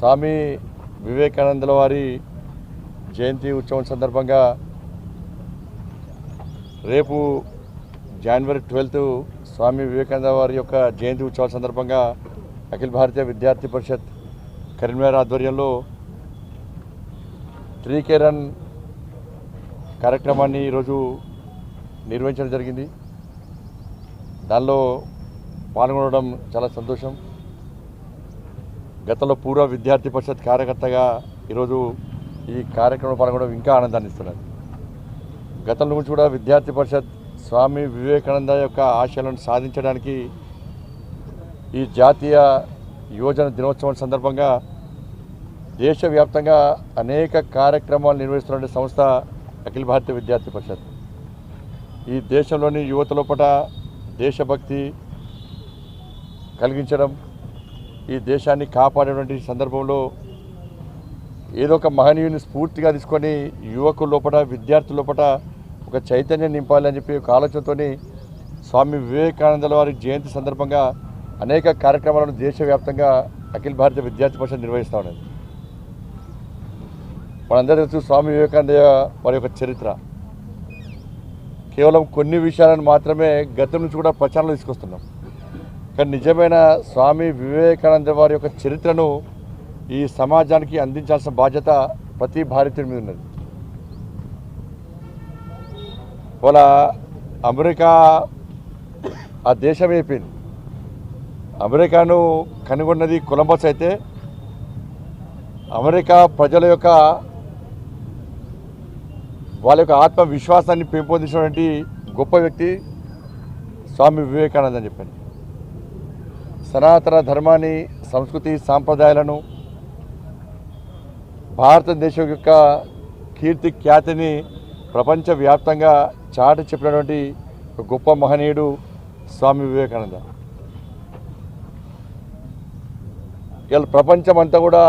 స్వామి వివేకానందుల వారి జయంతి ఉత్సవం సందర్భంగా రేపు జనవరి ట్వెల్త్ స్వామి వివేకానంద వారి యొక్క జయంతి ఉత్సవాల సందర్భంగా అఖిల భారతీయ విద్యార్థి పరిషత్ కరీంనగర్ ఆధ్వర్యంలో త్రీకేరన్ రన్ కార్యక్రమాన్ని ఈరోజు నిర్వహించడం జరిగింది. దానిలో పాల్గొనడం చాలా సంతోషం. గతంలో పూర్వ విద్యార్థి పరిషత్ కార్యకర్తగా ఈరోజు ఈ కార్యక్రమం పాల్గొనడం ఇంకా ఆనందాన్ని ఇస్తున్నది. గతంలో నుంచి కూడా విద్యార్థి పరిషత్ స్వామి వివేకానంద యొక్క ఆశయాలను సాధించడానికి ఈ జాతీయ యువజన దినోత్సవం సందర్భంగా దేశవ్యాప్తంగా అనేక కార్యక్రమాలు నిర్వహిస్తున్న సంస్థ అఖిల భారతీయ విద్యార్థి పరిషత్. ఈ దేశంలోని యువత లోపల దేశభక్తి కలిగించడం ఈ దేశాన్ని కాపాడేటువంటి సందర్భంలో ఏదో ఒక మహనీయుని స్ఫూర్తిగా తీసుకొని యువకుల లోపల విద్యార్థుల లోపల ఒక చైతన్యం నింపాలని చెప్పి ఒక ఆలోచనతో స్వామి వివేకానందుల వారి జయంతి సందర్భంగా అనేక కార్యక్రమాలను దేశవ్యాప్తంగా అఖిల భారతీయ విద్యార్థి పరిషత్ నిర్వహిస్తూ ఉన్నది. మనందరూ తెలుసు స్వామి వివేకానంద వారి యొక్క చరిత్ర. కేవలం కొన్ని విషయాలను మాత్రమే గతం నుంచి కూడా ప్రచారంలో తీసుకొస్తున్నాం. కానీ నిజమైన స్వామి వివేకానంద వారి యొక్క చరిత్రను ఈ సమాజానికి అందించాల్సిన బాధ్యత ప్రతి భారతీయుడి మీద ఉన్నది. వాళ్ళ అమెరికా ఆ దేశం అయిపోయింది. అమెరికాను కనుగొన్నది కొలంబస్ అయితే అమెరికా ప్రజల యొక్క వాళ్ళ యొక్క ఆత్మవిశ్వాసాన్ని పెంపొందించినటువంటి గొప్ప వ్యక్తి స్వామి వివేకానంద అని చెప్పాను సనాతన ధర్మాన్ని సంస్కృతి సాంప్రదాయాలను భారతదేశం యొక్క కీర్తి ఖ్యాతిని ప్రపంచవ్యాప్తంగా చాటి చెప్పినటువంటి గొప్ప మహనీయుడు స్వామి వివేకానంద. ఇలా ప్రపంచం అంతా కూడా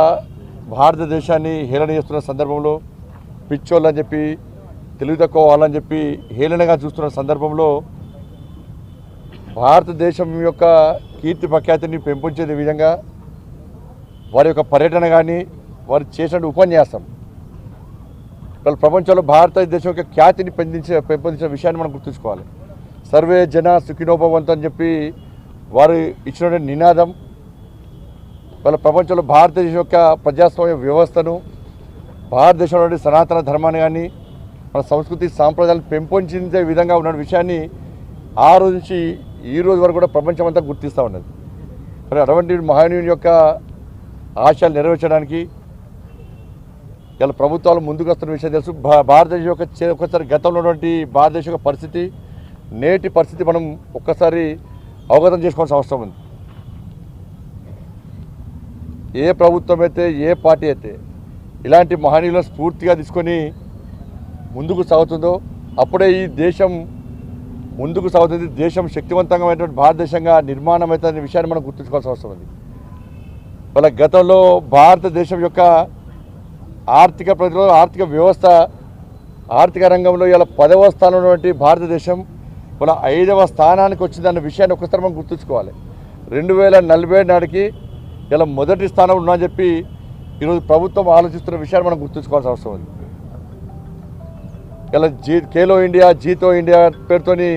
భారతదేశాన్ని హేళన చేస్తున్న సందర్భంలో పిచ్చోళ్ళని చెప్పి తెలివి తక్కువ వాళ్ళని చెప్పి హేళనగా చూస్తున్న సందర్భంలో భారతదేశం యొక్క కీర్తి ప్రఖ్యాతిని పెంపొంచే విధంగా వారి యొక్క పర్యటన కానీ వారు చేసిన ఉపన్యాసం వాళ్ళ ప్రపంచంలో భారతదేశం యొక్క ఖ్యాతిని పెందించే పెంపొందించిన విషయాన్ని మనం గుర్తుంచుకోవాలి. సర్వే జన సుఖినోపవంతం అని చెప్పి వారు ఇచ్చిన నినాదం వాళ్ళ ప్రపంచంలో భారతదేశం యొక్క ప్రజాస్వామ్య వ్యవస్థను భారతదేశంలోని సనాతన ధర్మాన్ని కానీ మన సంస్కృతి సాంప్రదాయాలను పెంపొందించే విధంగా ఉన్న విషయాన్ని ఆ రోజు నుంచి ఈ రోజు వరకు కూడా ప్రపంచమంతా గుర్తిస్తూ ఉన్నది. మరి అటువంటి మహానీయుని యొక్క ఆశయాలు నెరవేర్చడానికి ఇలా ప్రభుత్వాలు ముందుకు వస్తున్న విషయం తెలుసు. భారతదేశం యొక్క ఒకసారి గతంలో ఉన్నటువంటి భారతదేశం యొక్క పరిస్థితి నేటి పరిస్థితి మనం ఒక్కసారి అవగతం చేసుకోవాల్సిన అవసరం ఉంది. ఏ ప్రభుత్వం అయితే ఏ పార్టీ అయితే ఇలాంటి మహనీయులను స్ఫూర్తిగా తీసుకొని ముందుకు సాగుతుందో అప్పుడే ఈ దేశం ముందుకు సాగుతుంది. దేశం శక్తివంతమైనటువంటి భారతదేశంగా నిర్మాణం అవుతుందనే విషయాన్ని మనం గుర్తుంచుకోవాల్సిన అవసరం ఉంది. వాళ్ళ గతంలో భారతదేశం యొక్క ఆర్థిక ప్రతిలో ఆర్థిక వ్యవస్థ ఆర్థిక రంగంలో ఇలా పదవ స్థానంలో భారతదేశం ఇలా ఐదవ స్థానానికి వచ్చిందన్న విషయాన్ని ఒకసారి మనం గుర్తుంచుకోవాలి. రెండు వేల నలభై నాటికి ఇలా మొదటి స్థానం ఉన్నా అని చెప్పి ఈరోజు ప్రభుత్వం ఆలోచిస్తున్న విషయాన్ని మనం గుర్తుంచుకోవాల్సిన అవసరం ఉంది. ఇలా జీ ఖేలో ఇండియా జీతో ఇండియా పేరుతోని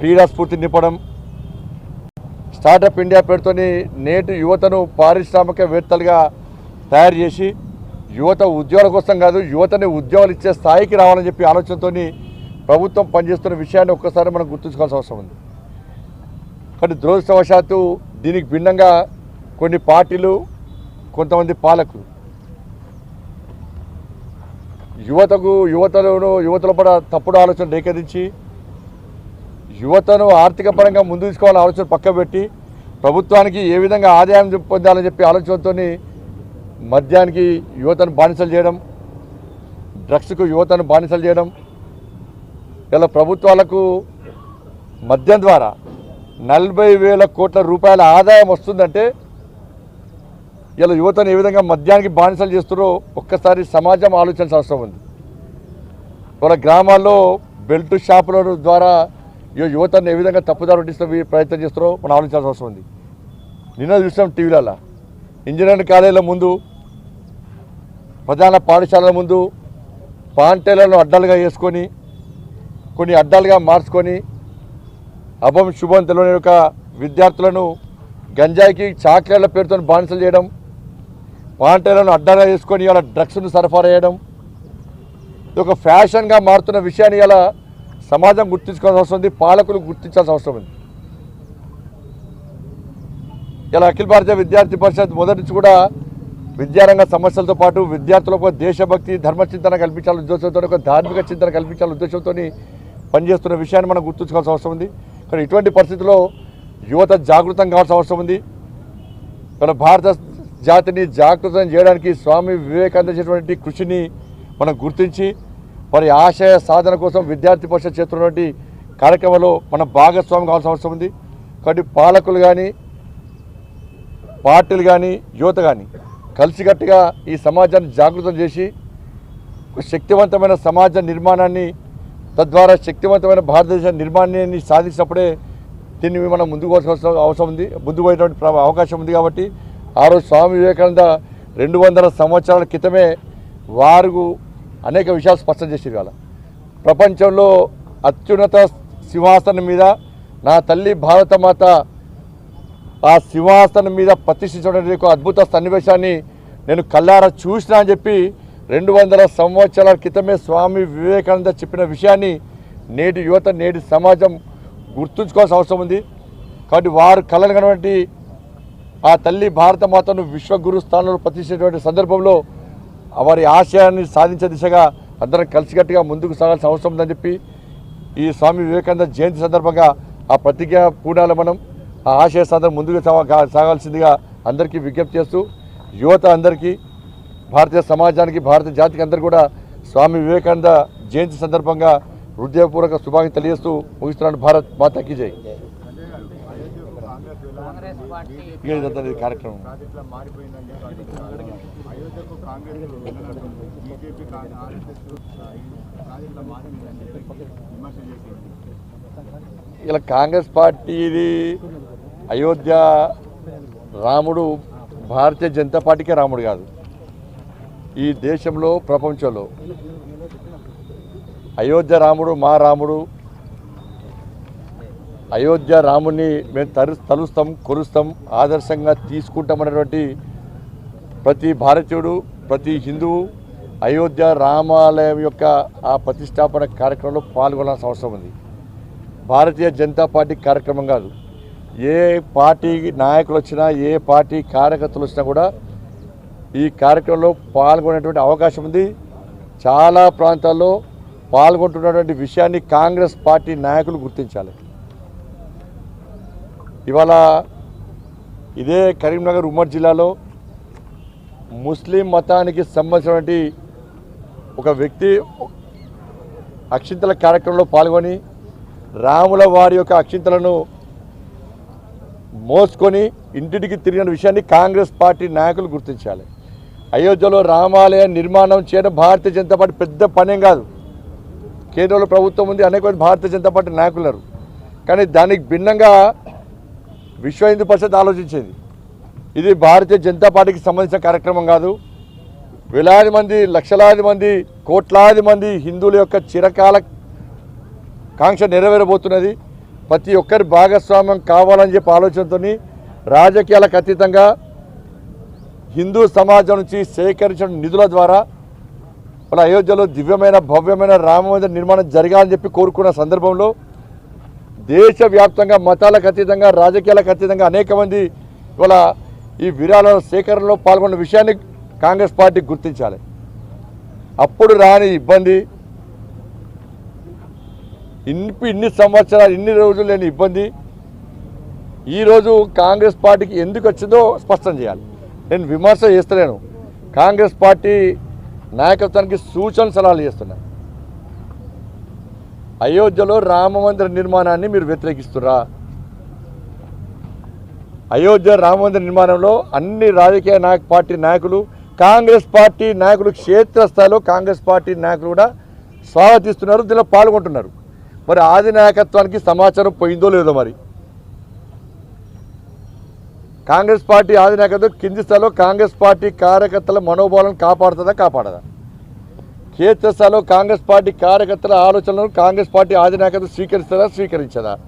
క్రీడా స్ఫూర్తి నింపడం స్టార్టప్ ఇండియా పేరుతోని నేటి యువతను పారిశ్రామికవేత్తలుగా తయారు చేసి యువత ఉద్యోగాల కోసం కాదు యువతని ఉద్యోగాలు ఇచ్చే స్థాయికి రావాలని చెప్పి ఆలోచనతో ప్రభుత్వం పనిచేస్తున్న విషయాన్ని ఒక్కసారి మనం గుర్తుంచుకోవాల్సిన అవసరం ఉంది. కానీ దురదృష్టవశాత్తు దీనికి భిన్నంగా కొన్ని పార్టీలు కొంతమంది పాలకులు యువతకు యువతలను యువతల పడ తప్పుడు ఆలోచన రేకెదించి యువతను ఆర్థిక పరంగా ముందు తీసుకోవాలని ఆలోచన పక్క పెట్టి ప్రభుత్వానికి ఏ విధంగా ఆదాయం పొందాలని చెప్పి ఆలోచనతో మద్యానికి యువతను బానిసలు చేయడం డ్రగ్స్కు యువతను బానిసలు చేయడం ఇలా ప్రభుత్వాలకు మద్యం ద్వారా నలభై వేల కోట్ల రూపాయల ఆదాయం వస్తుందంటే ఇలా యువతను ఏ విధంగా మద్యానికి బానిసలు చేస్తారో ఒక్కసారి సమాజం ఆలోచించాల్సిన అవసరం ఉంది. వాళ్ళ గ్రామాల్లో బెల్ట్ షాపుల ద్వారా ఈ యువతను ఏ విధంగా తప్పుదారు పట్టించే ప్రయత్నం చేస్తారో మనం ఆలోచించాల్సిన అవసరం ఉంది. నిన్న చూసాం టీవీలలో. ఇంజనీరింగ్ కాలేజీల ముందు ప్రధాన పాఠశాలల ముందు పాంటేలను అడ్డాలుగా వేసుకొని కొన్ని అడ్డాలుగా మార్చుకొని అభం శుభం తెలియని యొక్క విద్యార్థులను గంజాయికి చాక్లెట్ల పేరుతో బానిసలు చేయడం వాలంటీర్లను అడ్డాలుగా చేసుకొని ఇలా డ్రగ్స్ను సరఫరా చేయడం. ఇది ఒక ఫ్యాషన్గా మారుతున్న విషయాన్ని ఇలా సమాజం గుర్తించుకోవాల్సిన అవసరం ఉంది పాలకులు గుర్తించాల్సిన అవసరం ఉంది. ఇలా అఖిల భారతీయ విద్యార్థి పరిషత్ మొదటి నుంచి కూడా విద్యారంగ సమస్యలతో పాటు విద్యార్థులకు దేశభక్తి ధర్మ చింతన కల్పించాలని ఉద్దేశంతో ఒక ధార్మిక చింతన కల్పించాలని ఉద్దేశంతో పనిచేస్తున్న విషయాన్ని మనం గుర్తుంచుకోవాల్సిన అవసరం ఉంది. కానీ ఇటువంటి పరిస్థితుల్లో యువత జాగృతం కావాల్సిన అవసరం ఉంది. మన భారత జాతిని జాగృతం చేయడానికి స్వామి వివేకానంద చేసినటువంటి కృషిని మనం గుర్తించి మరి ఆశయ సాధన కోసం విద్యార్థి పరిషత్ చేస్తున్నటువంటి కార్యక్రమంలో మన భాగస్వామి కావాల్సిన అవసరం ఉంది. కాబట్టి పాలకులు కానీ పార్టీలు కానీ యువత కానీ కలిసికట్టుగా ఈ సమాజాన్ని జాగృతం చేసి శక్తివంతమైన సమాజ నిర్మాణాన్ని తద్వారా శక్తివంతమైన భారతదేశ నిర్మాణాన్ని సాధించినప్పుడే దీన్ని మనం ముందుకు అవసరం ఉంది. ముందుకు పోయేటువంటి అవకాశం ఉంది కాబట్టి ఆ రోజు స్వామి వివేకానంద రెండు వందల సంవత్సరాల క్రితమే వారు అనేక విషయాలు స్పష్టం చేసేది వాళ్ళ ప్రపంచంలో అత్యున్నత సింహాసనం మీద నా తల్లి భారతమాత ఆ సింహాసనం మీద ప్రతిష్ఠించడానికి ఒక అద్భుత సన్నివేశాన్ని నేను కల్లారా చూసినా అని చెప్పి రెండు వందల సంవత్సరాల క్రితమే స్వామి వివేకానంద చెప్పిన విషయాన్ని నేటి యువత నేటి సమాజం గుర్తుంచుకోవాల్సిన అవసరం ఉంది. కాబట్టి వారు కలగనటువంటి ఆ తల్లి భారతమాతను విశ్వగురు స్థానంలో ప్రతిష్ఠించినటువంటి సందర్భంలో వారి ఆశయాన్ని సాధించే దిశగా అందరం కలిసికట్టుగా ముందుకు సాగాల్సిన అవసరం ఉందని చెప్పి ఈ స్వామి వివేకానంద జయంతి సందర్భంగా ఆ ప్రతిజ్ఞ పూడాల మనం ఆ ఆశయ సాధన ముందుకు సాగాల్సిందిగా అందరికీ విజ్ఞప్తి చేస్తూ యువత అందరికీ భారతీయ సమాజానికి భారత జాతికి అందరూ కూడా స్వామి వివేకానంద జయంతి సందర్భంగా హృదయపూర్వక శుభాకాంక్షలు తెలియజేస్తూ ముగిస్తున్నాను. భారత్ మాతాకి జై. కాంగ్రెస్ పార్టీ కార్యక్రమం. అయోధ్యకు కాంగ్రెస్ బీజేపీ ఇలా కాంగ్రెస్ పార్టీది అయోధ్య రాముడు భారతీయ జనతా పార్టీకే రాముడు కాదు ఈ దేశంలో ప్రపంచంలో అయోధ్య రాముడు మా రాముడు అయోధ్య రాముని మేము తరు తలుస్తాం కొలుస్తాం ఆదర్శంగా తీసుకుంటామనేటువంటి ప్రతి భారతీయుడు ప్రతి హిందువు అయోధ్య రామాలయం యొక్క ఆ ప్రతిష్టాపన కార్యక్రమంలో పాల్గొనాల్సిన అవసరం ఉంది. భారతీయ జనతా పార్టీ కార్యక్రమం కాదు. ఏ పార్టీ నాయకులు వచ్చినా ఏ పార్టీ కార్యకర్తలు వచ్చినా కూడా ఈ కార్యక్రమంలో పాల్గొనేటువంటి అవకాశం ఉంది. చాలా ప్రాంతాల్లో పాల్గొంటున్నటువంటి విషయాన్ని కాంగ్రెస్ పార్టీ నాయకులు గుర్తించాలి. ఇవాళ ఇదే కరీంనగర్ ఉమ్మడి జిల్లాలో ముస్లిం మతానికి సంబంధించినటువంటి ఒక వ్యక్తి అక్షింతల కార్యక్రమంలో పాల్గొని రాముల వారి యొక్క అక్షింతలను మోసుకొని ఇంటికి తిరిగిన విషయాన్ని కాంగ్రెస్ పార్టీ నాయకులు గుర్తించాలి. అయోధ్యలో రామాలయ నిర్మాణం చేయడం భారతీయ జనతా పార్టీ పెద్ద పనేం కాదు. కేంద్రంలో ప్రభుత్వం ఉంది అనేక భారతీయ జనతా పార్టీ నాయకులు కానీ దానికి భిన్నంగా విశ్వ హిందూ పరిషత్ ఆలోచించేది. ఇది భారతీయ జనతా పార్టీకి సంబంధించిన కార్యక్రమం కాదు. వేలాది మంది లక్షలాది మంది కోట్లాది మంది హిందువుల యొక్క చిరకాల కాంక్ష నెరవేరబోతున్నది. ప్రతి ఒక్కరి భాగస్వామ్యం కావాలని చెప్పి ఆలోచనతో రాజకీయాలకు అతీతంగా హిందూ సమాజం నుంచి సేకరించిన నిధుల ద్వారా మన అయోధ్యలో దివ్యమైన భవ్యమైన రామమందిర నిర్మాణం జరగాలని చెప్పి కోరుకున్న సందర్భంలో దేశవ్యాప్తంగా మతాలకు అతీతంగా రాజకీయాలకు అతీతంగా అనేక మంది ఇవాళ ఈ విరాళాల సేకరణలో పాల్గొన్న విషయాన్ని కాంగ్రెస్ పార్టీ గుర్తించాలి. అప్పుడు రాని ఇబ్బంది ఇన్ని ఇన్ని సంవత్సరాలు ఇన్ని రోజులు లేని ఇబ్బంది ఈరోజు కాంగ్రెస్ పార్టీకి ఎందుకు వచ్చిందో స్పష్టం చేయాలి. నేను విమర్శ చేస్తలేను. కాంగ్రెస్ పార్టీ నాయకత్వానికి సూచన సలహాలు చేస్తున్నాను అయోధ్యలో రామ మందిర నిర్మాణాన్ని మీరు వ్యతిరేకిస్తురా అయోధ్య రామ మందిర నిర్మాణంలో అన్ని రాజకీయ నాయక పార్టీ నాయకులు కాంగ్రెస్ పార్టీ నాయకులు క్షేత్రస్థాయిలో కాంగ్రెస్ పార్టీ నాయకులు కూడా స్వాగతిస్తున్నారు దీనిలో పాల్గొంటున్నారు. మరి ఆది నాయకత్వానికి సమాచారం పోయిందో లేదో మరి? కాంగ్రెస్ పార్టీ అధినాయకత్వం కింది స్థాయిలో కాంగ్రెస్ పార్టీ కార్యకర్తల మనోభావాలను కాపాడుతుందా కాపాడదా? క్షేత్రస్థాయిలో కాంగ్రెస్ పార్టీ కార్యకర్తల ఆలోచనలను కాంగ్రెస్ పార్టీ ఆధినాయకత స్వీకరిస్తారా స్వీకరించదా?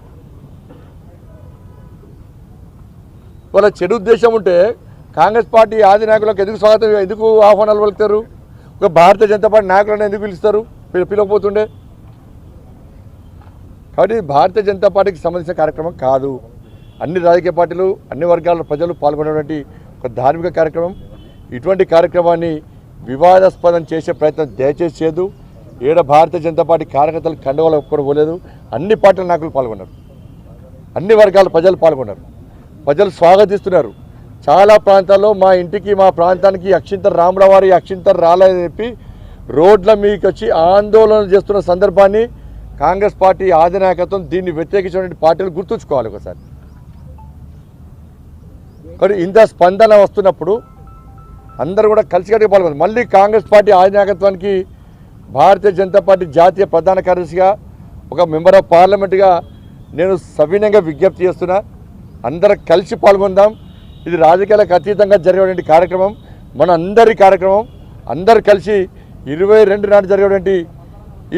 వాళ్ళ చెడు ఉద్దేశం ఉంటే కాంగ్రెస్ పార్టీ అధినాయకులకు ఎందుకు స్వాగతం ఎందుకు ఆహ్వానాలు పలుకుతారు? ఒక భారతీయ జనతా పార్టీ నాయకులను ఎందుకు పిలుస్తారు? పిల- పిలవకపోతుండే కాబట్టి భారతీయ జనతా పార్టీకి సంబంధించిన కార్యక్రమం కాదు. అన్ని రాజకీయ పార్టీలు అన్ని వర్గాల ప్రజలు పాల్గొనేటువంటి ఒక ధార్మిక కార్యక్రమం. ఇటువంటి కార్యక్రమాన్ని వివాదాస్పదం చేసే ప్రయత్నం దయచేసి చేయదు. ఏడ భారతీయ జనతా పార్టీ కార్యకర్తలు కండువాలు ఒక్కడు పోలేదు. అన్ని పార్టీల నాయకులు పాల్గొన్నారు. అన్ని వర్గాల ప్రజలు పాల్గొన్నారు. ప్రజలు స్వాగతిస్తున్నారు. చాలా ప్రాంతాల్లో మా ఇంటికి మా ప్రాంతానికి అక్షింతర్ రాముల వారి అక్షింతర్ రాలేదని చెప్పి రోడ్ల మీదకి వచ్చి ఆందోళన చేస్తున్న సందర్భాన్ని కాంగ్రెస్ పార్టీ ఆధినాయకత్వం దీన్ని వ్యతిరేకించినటువంటి పార్టీలు గుర్తుంచుకోవాలి ఒకసారి. కానీ ఇంత స్పందన వస్తున్నప్పుడు అందరూ కూడా కలిసికట్టుగా పాల్గొన్నారు. మళ్ళీ కాంగ్రెస్ పార్టీ ఆధినాయకత్వానికి భారతీయ జనతా పార్టీ జాతీయ ప్రధాన కార్యదర్శిగా ఒక మెంబర్ ఆఫ్ పార్లమెంట్గా నేను సవినయంగా విజ్ఞప్తి చేస్తున్నా. అందరం కలిసి పాల్గొందాం. ఇది రాజకీయాలకు అతీతంగా జరిగేటువంటి కార్యక్రమం మన అందరి కార్యక్రమం. అందరు కలిసి ఇరవై రెండు నాడు జరిగేటువంటి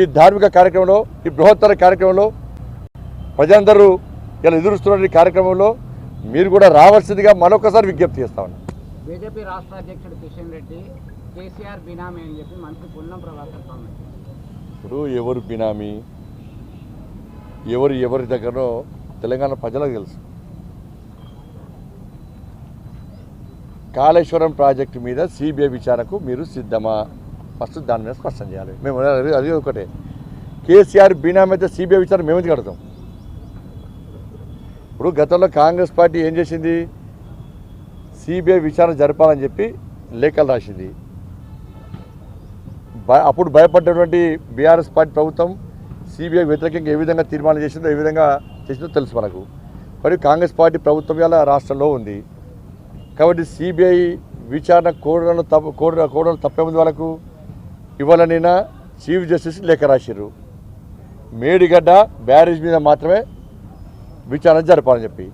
ఈ ధార్మిక కార్యక్రమంలో ఈ బృహత్తర కార్యక్రమంలో ప్రజలందరూ ఇలా ఎదురుస్తున్న కార్యక్రమంలో మీరు కూడా రావాల్సిందిగా మరొకసారి విజ్ఞప్తి చేస్తా ఉన్నాను బీజేపీ రాష్ట్ర అధ్యక్షుడు కిషన్ రెడ్డి కేసీఆర్ బినామీ అని చెప్పి మంత్రి పొన్నం ప్రభాకర్ కామెంట్ ఇప్పుడు ఎవరు బినామీ? ఎవరు ఎవరి దగ్గరనో తెలంగాణ ప్రజలకు తెలుసు. కాళేశ్వరం ప్రాజెక్టు మీద సిబిఐ విచారణకు మీరు సిద్ధమా? ఫస్ట్ దాని మీద స్పష్టం చేయాలి. మేము అది- అది ఒకటే. కేసీఆర్ బినామీ అయితే సిబిఐ విచారణ మేము ఎందుకు కడతాం? ఇప్పుడు గతంలో కాంగ్రెస్ పార్టీ ఏం చేసింది? సిబిఐ విచారణ జరపాలని చెప్పి లేఖలు రాసింది. అప్పుడు భయపడ్డటువంటి బీఆర్ఎస్ పార్టీ ప్రభుత్వం సిబిఐ వ్యతిరేకంగా ఏ విధంగా తీర్మానం చేసిందో ఏ విధంగా చేసిందో తెలుసు మనకు. మరియు కాంగ్రెస్ పార్టీ ప్రభుత్వం ఇలా రాష్ట్రంలో ఉంది. కాబట్టి సిబిఐ విచారణ కోరడంలో తప్ప కోర కోరడం తప్పేముంది వాళ్ళకు ఇవ్వాలనైనా చీఫ్ జస్టిస్ లేఖ రాసిర్రు. మేడిగడ్డ బ్యారేజ్ మీద మాత్రమే విచారణ జరపాలని చెప్పి.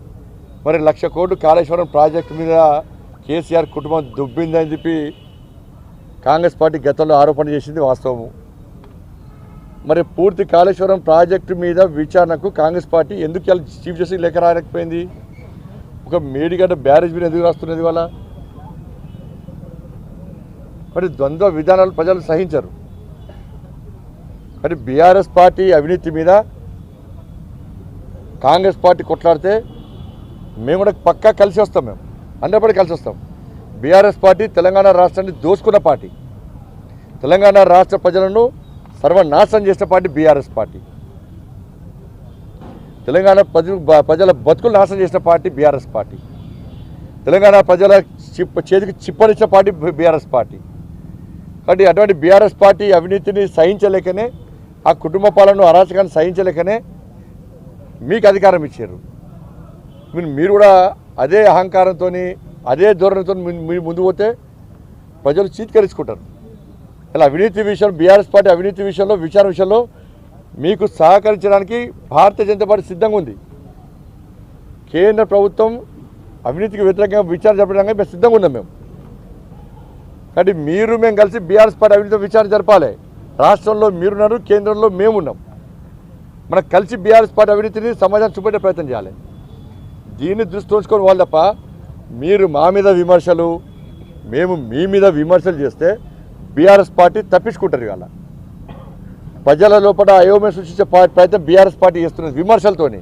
మరి లక్ష కోట్లు కాళేశ్వరం ప్రాజెక్టు మీద కేసీఆర్ కుటుంబం దుబ్బిందని చెప్పి కాంగ్రెస్ పార్టీ గతంలో ఆరోపణ చేసింది వాస్తవము. మరి పూర్తి కాళేశ్వరం ప్రాజెక్టు మీద విచారణకు కాంగ్రెస్ పార్టీ ఎందుకు ఇలా చీఫ్ జస్టిస్ లేఖ రాయలేకపోయింది? ఒక మేడిగడ్డ బ్యారేజ్ మీద ఎందుకు రాస్తున్నది వాళ్ళ మరి ద్వంద్వ విధానాలు ప్రజలు సహించరు. మరి బీఆర్ఎస్ పార్టీ అవినీతి మీద కాంగ్రెస్ పార్టీ కొట్లాడితే మేము కూడా పక్కా కలిసి వస్తాం మేము. అందరిపడి కలిసి వస్తాం. బీఆర్ఎస్ పార్టీ తెలంగాణ రాష్ట్రాన్ని దోసుకున్న పార్టీ. తెలంగాణ రాష్ట్ర ప్రజలను సర్వనాశనం చేసిన పార్టీ బీఆర్ఎస్ పార్టీ. తెలంగాణ ప్రజలు ప్రజల బతుకులు నాశనం చేసిన పార్టీ బీఆర్ఎస్ పార్టీ. తెలంగాణ ప్రజల చిప్ చేతికి చిప్పనిచ్చిన పార్టీ బీఆర్ఎస్ పార్టీ. కాబట్టి అటువంటి బీఆర్ఎస్ పార్టీ అవినీతిని సహించలేకనే ఆ కుటుంబ పాలన అరాచకాన్ని సహించలేకనే మీకు అధికారం ఇచ్చారు. మీరు కూడా అదే అహంకారంతో అదే ధోరణితో మీరు ముందు పోతే ప్రజలు చీత్కరించుకుంటారు. ఇలా అవినీతి విషయం బీఆర్ఎస్ పార్టీ అవినీతి విషయంలో విచారణ విషయంలో మీకు సహకరించడానికి భారతీయ జనతా పార్టీ సిద్ధంగా ఉంది. కేంద్ర ప్రభుత్వం అవినీతికి వ్యతిరేకంగా విచారణ జరపడానికి మేము సిద్ధంగా ఉన్నాం మేము. కాబట్టి మీరు మేము కలిసి బీఆర్ఎస్ పార్టీ అవినీతి విచారణ జరపాలి. రాష్ట్రంలో మీరున్నారు కేంద్రంలో మేమున్నాం మనం కలిసి బీఆర్ఎస్ పార్టీ అవినీతిని సమాజాన్ని చూపెట్టే ప్రయత్నం చేయాలి. దీన్ని దృష్టి ఉంచుకొని వాళ్ళు తప్ప మీరు మా మీద విమర్శలు మేము మీ మీద విమర్శలు చేస్తే బీఆర్ఎస్ పార్టీ తప్పించుకుంటారు ఇవాళ. ప్రజల లోపల అయోమయం సృష్టించే పార్టీ ప్రయత్నం బీఆర్ఎస్ పార్టీ చేస్తున్నది విమర్శలతోని.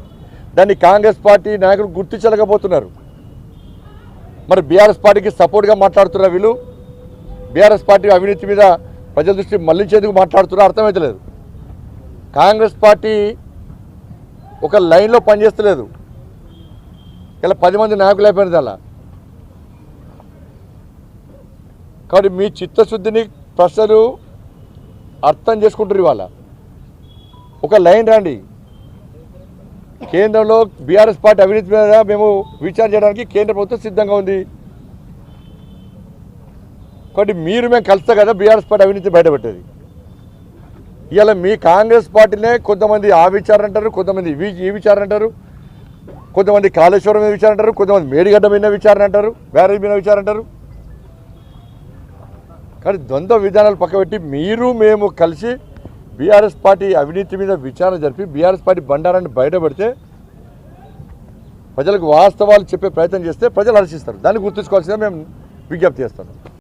దాన్ని కాంగ్రెస్ పార్టీ నాయకులు గుర్తించలేకపోతున్నారు. మరి బీఆర్ఎస్ పార్టీకి సపోర్ట్గా మాట్లాడుతున్నారు వీళ్ళు బీఆర్ఎస్ పార్టీ అవినీతి మీద ప్రజల దృష్టి మళ్ళించేందుకు మాట్లాడుతున్నారు అర్థమవుతలేదు కాంగ్రెస్ పార్టీ ఒక లైన్లో పనిచేస్తలేదు. ఇలా పది మంది నాయకులు అయిపోయినది అలా కాబట్టి మీ చిత్తశుద్ధిని ప్రజలు అర్థం చేసుకుంటారు ఇవాళ. ఒక లైన్ రండి. కేంద్రంలో బీఆర్ఎస్ పార్టీ అవినీతి మీద మేము విచారణ చేయడానికి కేంద్ర ప్రభుత్వం సిద్ధంగా ఉంది. కాబట్టి మీరు మేము కలిస్తే కదా బీఆర్ఎస్ పార్టీ అవినీతి బయటపెట్టేది. ఇవాళ మీ కాంగ్రెస్ పార్టీనే కొంతమంది ఆ విచారణ అంటారు కొంతమంది ఈ విచారణ అంటారు. కొంతమంది కాళేశ్వరం మీద విచారణ అంటారు కొంతమంది మేడిగడ్డ మీద విచారణ అంటారు బ్యారేజ్ మీద విచారణ అంటారు. కానీ ద్వంద్వ విధానాలు పక్కబెట్టి మీరు మేము కలిసి బీఆర్ఎస్ పార్టీ అవినీతి మీద విచారణ జరిపి బీఆర్ఎస్ పార్టీ బండారాన్ని బయటపెడితే ప్రజలకు వాస్తవాలు చెప్పే ప్రయత్నం చేస్తే ప్రజలు హర్షిస్తారు. దాన్ని గుర్తుంచుకోవాల్సిందే మేము విజ్ఞప్తి చేస్తాం